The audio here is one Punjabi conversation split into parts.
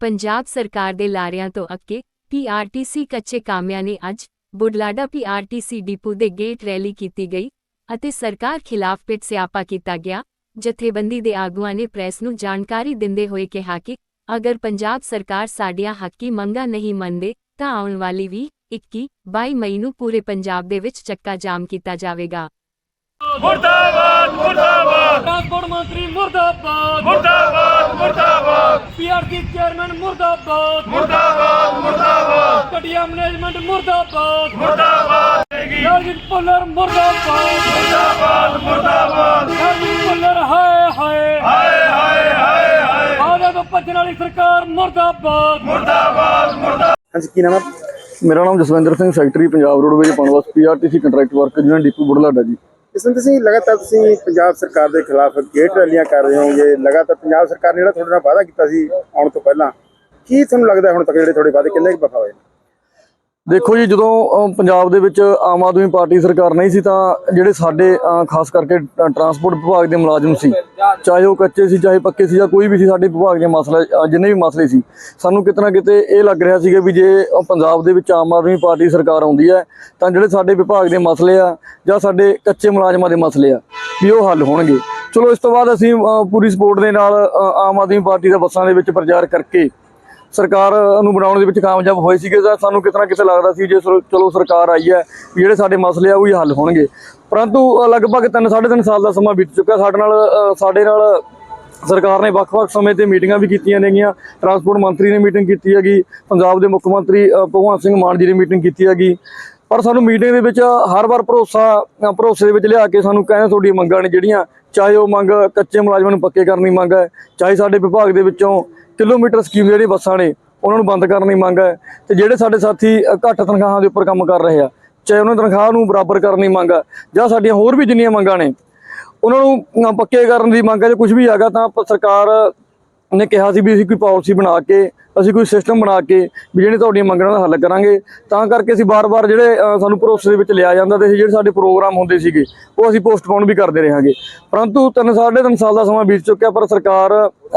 ਪੰਜਾਬ ਸਰਕਾਰ ਦੇ ਲਾਰਿਆਂ ਤੋਂ ਅੱਕੇ ਪੀਆਰਟੀਸੀ ਕੱਚੇ ਕਾਮਿਆਂ ਨੇ ਅੱਜ ਬੁਢਲਾਡਾ ਪੀਆਰਟੀਸੀ ਡਿਪੂ ਦੇ ਗੇਟ ਰੈਲੀ ਕੀਤੀ ਗਈ ਅਤੇ ਸਰਕਾਰ ਖਿਲਾਫ ਪਿੱਟ ਸਿਆਪਾ ਕੀਤਾ ਗਿਆ ਜਥੇਬੰਦੀ ਦੇ ਆਗੂਆਂ ਨੇ ਪ੍ਰੈਸ ਨੂੰ ਜਾਣਕਾਰੀ ਦਿੰਦੇ ਹੋਏ ਕਿਹਾ ਕਿ ਅਗਰ ਪੰਜਾਬ ਸਰਕਾਰ ਸਾਡੀਆਂ ਹੱਕੀ ਮੰਗਾਂ ਨਹੀਂ ਮੰਨਦੇ ਤਾਂ ਆਉਣ ਵਾਲੀ ਵੀ 21 22 ਮਈ ਨੂੰ ਪੂਰੇ ਪੰਜਾਬ ਦੇ ਵਿੱਚ ਚੱਕਾ ਜਾਮ ਕੀਤਾ ਜਾਵੇਗਾ। ਮੁਰਦਾਬਾਦ ਮੁਰਦਾਬਾਦ! ਟਰਾਂਸਪੋਰਟ ਮੰਤਰੀ ਮੁਰਦਾਬਾਦ ਮੁਰਦਾਬਾਦ! ਪੀਆਰਟੀ ਚੇਅਰਮੈਨ ਮੁਰਦਾਬਾਦ। ਮੁਰਦਾਬਾਦ ਮੁਰਦਾਬਾਦ। ਕਟਿਆ ਮੈਨੇਜਮੈਂਟ ਮੁਰਦਾਬਾਦ। ਮੁਰਦਾਬਾਦ ਹੈਗੀ ਰਾਜੀਵ ਪੁੱਲਰ ਮੁਰਦਾਬਾਦ। ਮੁਰਦਾਬਾਦ ਮੁਰਦਾਬਾਦ। ਰਾਜੀਵ ਪੁੱਲਰ ਹਾਏ ਹਾਏ। ਹਾਏ ਹਾਏ ਹਾਏ ਹਾਏ। ਆਦੇ ਤੋਂ ਭੱਜਣ ਵਾਲੀ ਸਰਕਾਰ ਮੁਰਦਾਬਾਦ। ਮੁਰਦਾਬਾਦ ਮੁਰਦਾਬਾਦ। ਹਾਂਜੀ ਕੀ ਨਾਮ ਹੈ ਮੇਰਾ ਨਾਮ Jaswinder Singh secretary Punjab roadways Punbus PRTC contract worker union depot Budhlada ji. Jaswant Singh ਲਗਾਤਾਰ ਤੁਸੀਂ ਪੰਜਾਬ ਸਰਕਾਰ ਦੇ ਖਿਲਾਫ ਗੇਟ ਰੈਲੀਆਂ ਕਰ ਰਹੇ ਹੋਗੇ ਲਗਾਤਾਰ ਪੰਜਾਬ ਸਰਕਾਰ ਨੇ ਜਿਹੜਾ ਤੁਹਾਡੇ ਨਾਲ ਵਾਅਦਾ ਕੀਤਾ ਸੀ ਆਉਣ ਤੋਂ ਪਹਿਲਾਂ, ਕੀ ਤੁਹਾਨੂੰ ਲੱਗਦਾ ਹੁਣ ਤੱਕ ਜਿਹੜੇ ਤੁਹਾਡੇ ਵਾਅਦੇ ਕਿੰਨੇ ਕੁ ਵਫਾ ਹੋਏ ਦੇਖੋ ਜੀ, ਜਦੋਂ ਪੰਜਾਬ ਦੇ ਵਿੱਚ ਆਮ ਆਦਮੀ ਪਾਰਟੀ ਸਰਕਾਰ ਨਹੀਂ ਸੀ ਤਾਂ ਜਿਹੜੇ ਸਾਡੇ ਖਾਸ ਕਰਕੇ ਟ- ਟਰਾਂਸਪੋਰਟ ਵਿਭਾਗ ਦੇ ਮੁਲਾਜ਼ਮ ਸੀ, ਚਾਹੇ ਉਹ ਕੱਚੇ ਸੀ, ਚਾਹੇ ਪੱਕੇ ਸੀ ਜਾਂ ਕੋਈ ਵੀ ਸੀ, ਸਾਡੇ ਵਿਭਾਗ ਦੇ ਮਸਲੇ ਜਿੰਨੇ ਵੀ ਮਸਲੇ ਸੀ, ਸਾਨੂੰ ਕਿਤੇ ਨਾ ਕਿਤੇ ਇਹ ਲੱਗ ਰਿਹਾ ਸੀਗਾ ਵੀ ਜੇ ਪੰਜਾਬ ਦੇ ਵਿੱਚ ਆਮ ਆਦਮੀ ਪਾਰਟੀ ਸਰਕਾਰ ਆਉਂਦੀ ਹੈ, ਤਾਂ ਜਿਹੜੇ ਸਾਡੇ ਵਿਭਾਗ ਦੇ ਮਸਲੇ ਆ ਜਾਂ ਸਾਡੇ ਕੱਚੇ ਮੁਲਾਜ਼ਮਾਂ ਦੇ ਮਸਲੇ ਆ, ਵੀ ਉਹ ਹੱਲ ਹੋਣਗੇ। ਚਲੋ, ਇਸ ਤੋਂ ਬਾਅਦ ਅਸੀਂ ਪੂਰੀ ਸਪੋਰਟ ਦੇ ਨਾਲ ਆਮ ਆਦਮੀ ਪਾਰਟੀ ਦੇ ਬੱਸਾਂ ਦੇ ਵਿੱਚ ਪ੍ਰਚਾਰ ਕਰਕੇ ਸਰਕਾਰ ਨੂੰ ਬਣਾਉਣ ਦੇ ਵਿੱਚ ਕਾਮਯਾਬ ਹੋਏ ਸੀਗੇ ਤਾਂ ਸਾਨੂੰ ਕਿਤਨਾ ਕਿਤੇ ਲੱਗਦਾ ਸੀ ਜੇ ਚਲੋ ਸਰਕਾਰ ਆਈ ਹੈ ਜਿਹੜੇ ਸਾਡੇ ਮਸਲੇ ਆ ਉਹ ਹੀ ਹੱਲ ਹੋਣਗੇ। ਪਰੰਤੂ ਅ, ਲਗਭਗ 3 3.5 ਸਾਲ ਦਾ ਸਮਾਂ ਬੀਤ ਚੁੱਕਾ ਸਾਡੇ ਨਾਲ ਸਾਡੇ ਨਾਲ ਸਰਕਾਰ ਨੇ ਵੱਖ-ਵੱਖ ਸਮੇਂ ਤੇ ਮੀਟਿੰਗਾਂ ਵੀ ਕੀਤੀਆਂ ਨੇਗੀਆਂ। ਟਰਾਂਸਪੋਰਟ ਮੰਤਰੀ ਨੇ ਮੀਟਿੰਗ ਕੀਤੀ ਹੈਗੀ। ਪੰਜਾਬ ਦੇ ਮੁੱਖ ਮੰਤਰੀ ਭਗਵੰਤ ਸਿੰਘ ਮਾਨ ਜੀ ਨੇ ਮੀਟਿੰਗ ਕੀਤੀ ਹੈਗੀ। ਪਰ ਸਾਨੂੰ ਮੀਟਿੰਗ ਦੇ ਵਿੱਚ ਹਰ ਵਾਰ ਭਰੋਸਾ ਭਰੋਸੇ ਦੇ ਵਿੱਚ ਲਿਆ ਕੇ ਸਾਨੂੰ ਕਹਿੰਦੇ ਤੁਹਾਡੀਆਂ ਮੰਗਾਂ ਨੇ ਜਿਹੜੀਆਂ ਚਾਹੇ ਉਹ ਮੰਗ ਕੱਚੇ ਮੁਲਾਜ਼ਮਾਂ ਨੂੰ ਪੱਕੇ ਕਰਨ ਦੀ ਮੰਗ ਹੈ ਚਾਹੇ ਸਾਡੇ ਵਿਭਾਗ ਦੇ ਵਿੱਚੋਂ ਕਿਲੋਮੀਟਰ ਸਕੀਮ ਜਿਹੜੀ ਬੱਸਾਂ ਨੇ, ਉਹਨਾਂ ਨੂੰ ਬੰਦ ਕਰਨ ਦੀ ਮੰਗ ਹੈ ਤੇ ਜਿਹੜੇ ਸਾਡੇ ਸਾਥੀ ਘੱਟ ਤਨਖਾਹਾਂ ਦੇ ਉੱਪਰ ਕੰਮ ਕਰ ਰਹੇ ਆ, ਚਾਹੇ ਉਹਨਾਂ ਦੀ ਤਨਖਾਹ ਨੂੰ ਬਰਾਬਰ ਕਰਨ ਦੀ ਮੰਗ ਹੈ ਜਾਂ ਸਾਡੀਆਂ ਹੋਰ ਵੀ ਜਿੰਨੀਆਂ ਮੰਗਾਂ ਨੇ, ਉਹਨਾਂ ਨੂੰ ਪੱਕੇ ਕਰਨ ਦੀ ਮੰਗ ਹੈ, ਜੇ ਕੁਝ ਵੀ ਹੈਗਾ ਤਾਂ ਸਰਕਾਰ ਨੇ ਕਿਹਾ ਸੀ ਵੀ ਅਸੀਂ ਕੋਈ ਪਾਲਿਸੀ ਬਣਾ ਕੇ, ਅਸੀਂ ਕੋਈ ਸਿਸਟਮ ਬਣਾ ਕੇ ਵੀ ਜਿਹੜੇ ਤੁਹਾਡੀਆਂ ਮੰਗਾਂ ਦਾ ਹੱਲ ਕਰਾਂਗੇ। ਤਾਂ ਕਰਕੇ ਅਸੀਂ ਬਾਰ-ਬਾਰ ਜਿਹੜੇ ਸਾਨੂੰ ਭਰੋਸੇ ਦੇ ਵਿੱਚ ਲਿਆ ਜਾਂਦਾ ਤੇ ਜਿਹੜੇ ਸਾਡੇ ਪ੍ਰੋਗਰਾਮ ਹੁੰਦੇ ਸੀਗੇ, ਉਹ ਅਸੀਂ ਪੋਸਟਪੋਨ ਵੀ ਕਰਦੇ ਰਹਾਂਗੇ। ਪਰੰਤੂ ਤਿੰਨ ਸਾਢੇ ਤਿੰਨ ਸਾਲ ਦਾ ਸਮਾਂ ਬੀਤ ਚੁੱਕਿਆ, ਪਰ ਸਰਕਾਰ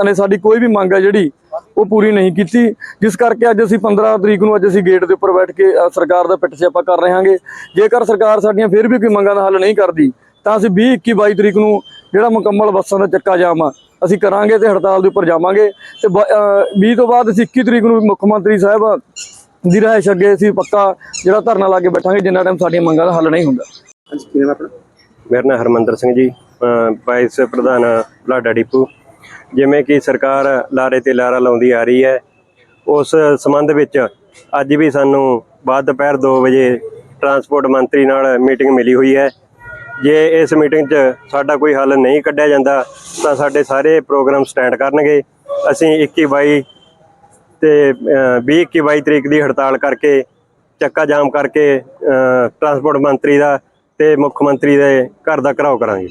ਨੇ ਸਾਡੀ ਕੋਈ ਵੀ ਮੰਗ ਹੈ ਜਿਹੜੀ, ਉਹ ਪੂਰੀ ਨਹੀਂ ਕੀਤੀ। ਜਿਸ ਕਰਕੇ ਅੱਜ ਅਸੀਂ 15 ਤਰੀਕ ਨੂੰ ਅੱਜ ਅਸੀਂ ਗੇਟ ਦੇ ਉੱਪਰ ਬੈਠ ਕੇ ਸਰਕਾਰ ਦਾ ਪਿੱਟ ਸਿਆਪਾ ਕਰ ਰਹੇ ਹਾਂਗੇ ਜੇਕਰ ਸਰਕਾਰ ਸਾਡੀਆਂ ਫਿਰ ਵੀ ਕੋਈ ਮੰਗਾਂ ਦਾ ਹੱਲ ਨਹੀਂ ਕਰਦੀ, ਤਾਂ ਅਸੀਂ 20 21 22 ਤਰੀਕ ਨੂੰ ਜਿਹੜਾ ਮੁਕੰਮਲ ਬੱਸਾਂ ਦਾ ਚੱਕਾ ਜਾਮ ਆ ਅਸੀਂ ਕਰਾਂਗੇ ਤੇ ਹੜਤਾਲ ਦੇ ਉੱਪਰ ਜਾਵਾਂਗੇ। ਤੇ ਬ- ਅ, 20 ਤੋਂ ਬਾਅਦ ਅਸੀਂ 21 ਤਰੀਕ ਨੂੰ ਮੁੱਖ ਮੰਤਰੀ ਸਾਹਿਬ ਦੀ ਰਿਹਾਇਸ਼ ਅੱਗੇ ਅਸੀਂ ਪੱਕਾ ਜਿਹੜਾ ਧਰਨਾ ਲਾ ਕੇ ਬੈਠਾਂਗੇ ਜਿੰਨਾ ਟਾਈਮ ਸਾਡੀਆਂ ਮੰਗਾਂ ਦਾ ਹੱਲ ਨਹੀਂ ਹੁੰਦਾ। ਹਾਂਜੀ ਕੀ ਨਾਮ ਹੈ ਆਪਣਾ? ਮੇਰਾ ਨਾਮ ਹਰਮੰਦਰ ਸਿੰਘ ਜੀ ਵਾਈਸ ਪ੍ਰਧਾਨ ਬਲਾਡਾ ਡਿਪੂ ਜਿਵੇਂ ਕਿ ਸਰਕਾਰ ਲਾਰੇ ਤੇ ਲਾਰਾ ਲਾਉਂਦੀ ਆ ਰਹੀ ਹੈ ਉਸ ਸੰਬੰਧ ਵਿੱਚ ਅੱਜ ਵੀ ਸਾਨੂੰ ਬਾਅਦ ਦੁਪਹਿਰ 2 ਵਜੇ ਟਰਾਂਸਪੋਰਟ ਮੰਤਰੀ ਨਾਲ ਮੀਟਿੰਗ ਮਿਲੀ ਹੋਈ ਹੈ। ਜੇ ਇਸ ਮੀਟਿੰਗ 'ਚ ਸਾਡਾ ਕੋਈ ਹੱਲ ਨਹੀਂ ਕੱਢਿਆ ਜਾਂਦਾ, ਤਾਂ ਸਾਡੇ ਸਾਰੇ ਪ੍ਰੋਗਰਾਮ ਸਟੈਂਡ ਕਰਨਗੇ। ਅਸੀਂ 21 22 ਤੇ 20 21 22 ਤਰੀਕ ਦੀ ਹੜਤਾਲ ਕਰਕੇ, ਚੱਕਾ ਜਾਮ ਕਰਕੇ ਟਰਾਂਸਪੋਰਟ ਮੰਤਰੀ ਦਾ ਤੇ ਮੁੱਖ ਮੰਤਰੀ ਦੇ ਘਰ ਦਾ ਘਰਾਓ ਕਰਾਂਗੇ।